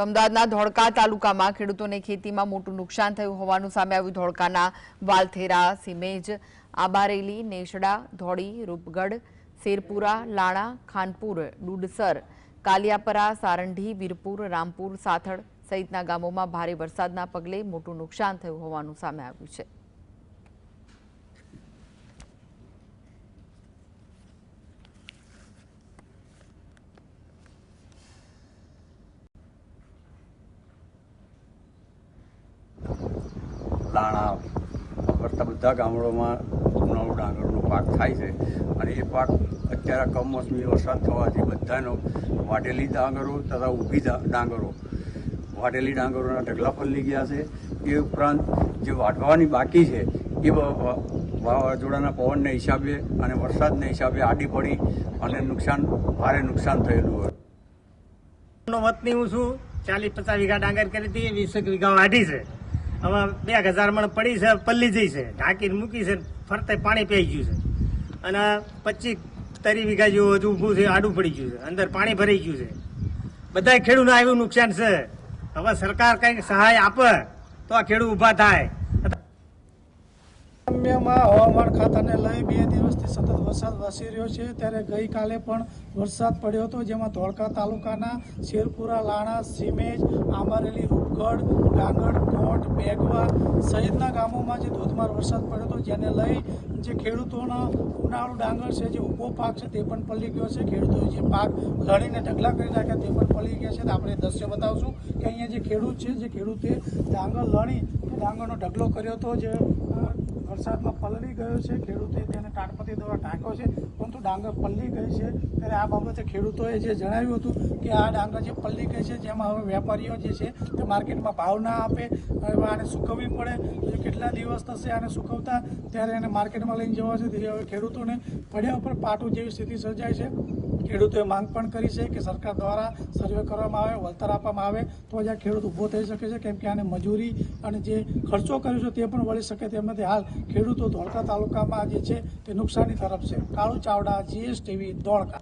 અમદાવાદના ધોળકા તાલુકામાં ખેડૂતોને ખેતીમાં મોટું નુકસાન થયું હોવાનું સામે આવ્યું. ધોળકાના વાલથેરા, સિમેજ, આબારેલી નેસડા ધોળી, રૂપગઢ, શેરપુરા, લાણા, ખાનપુર, ડુડસર, કાલિયાપરા, સારંઢી, વીરપુર, રામપુર, સાથળ સહિતના ગામોમાં ભારે વરસાદના પગલે મોટું નુકસાન થયું હોવાનું સામે આવ્યું છે. લાણા કરતા બધા ગામડોમાં ઉનાળુ ડાંગરનો પાક થાય છે. અને એ પાક અત્યારે કમોસમી વરસાદ થવાથી બધાનો વાટેલી ડાંગરો તથા ઊભી ડાંગરો વાટેલી ડાંગરોના ઢગલા પલળી ગયા છે. એ ઉપરાંત જે વાટવાની બાકી છે, એ વાવાઝોડાના પવનના હિસાબે અને વરસાદના હિસાબે આડી પડી અને નુકસાન, ભારે નુકસાન થયેલું હોય. વતની હું છું ચાલીસ પચાસ વીઘા ડાંગર કરી હતી વીસ વીઘા વાઢી છે. હવે બે હજાર મણ પડી છે, પલ્લી જઈ છે. ઢાંકીને મૂકી છે, ફરતે પાણી પી ગયું છે. અને પચીસ તરી વીઘા જેવું હજુ ઊભું છે, આડું પડી ગયું છે. અંદર પાણી ભરાઈ ગયું છે. બધા ખેડૂતને આવ્યું નુકસાન છે. હવે સરકાર કંઈક સહાય આપે, તો આ ખેડૂત ઊભા થાય. ગ્રામ્યમાં હવામાન ખાતાને લઈ બે દિવસથી સતત વરસાદ વરસી રહ્યો છે. ત્યારે ગઈકાલે પણ વરસાદ પડ્યો હતો, જેમાં ધોળકા તાલુકાના શેરપુરા, લાણા, સીમેજ આંબારેલી રૂપગઢ ડાંગર કોટ બેગવા સહિતના ગામોમાં જે ધોધમાર વરસાદ પડ્યો હતો, જેને લઈ જે ખેડૂતોના ઉનાળુ ડાંગર છે, જે ઊભો પાક છે, તે પણ પલળી ગયો છે. ખેડૂતોએ જે પાક લણીને ઢગલા કરી નાખ્યા, તે પણ પલળી ગયા છે. તો આપણે દ્રશ્ય બતાવશું કે અહીંયા જે ખેડૂત છે, જે ખેડૂતે ડાંગર લણી ડાંગરનો ઢગલો કર્યો હતો, જે વરસાદમાં પલળી ગયો છે, ખેડૂતે તેને ટાટપતી દ્વારા ટાંક્યો છે, પરંતુ ડાંગર પલળી ગઈ છે. ત્યારે આ બાબતે ખેડૂતોએ જે જણાવ્યું હતું કે આ ડાંગર જે પલળી ગઈ છે, જેમાં હવે વેપારીઓ જે છે તે માર્કેટમાં ભાવ ના આપે, હવે આને સૂકવવી પડે. કેટલા દિવસ થશે આને સૂકવતા, ત્યારે એને માર્કેટમાં લઈને જવા છે. તેથી હવે ખેડૂતોને પડ્યા ઉપર પાટું જેવી સ્થિતિ સર્જાય છે. ખેડૂતોએ માંગ પણ કરી છે કે સરકાર દ્વારા સર્વે કરવામાં આવે, વળતર આપવામાં આવે, તો જ આ ખેડૂત ઊભો થઈ શકે છે. કેમ કે આને મજૂરી અને જે ખર્ચો કર્યો છે તે પણ વળી શકે. તેમ નથી હાલ ખેડૂતો ધોળકા તાલુકામાં જે છે તે નુકસાની તરફ છે. કાળુ ચાવડા જીએસટીવી ધોળકા.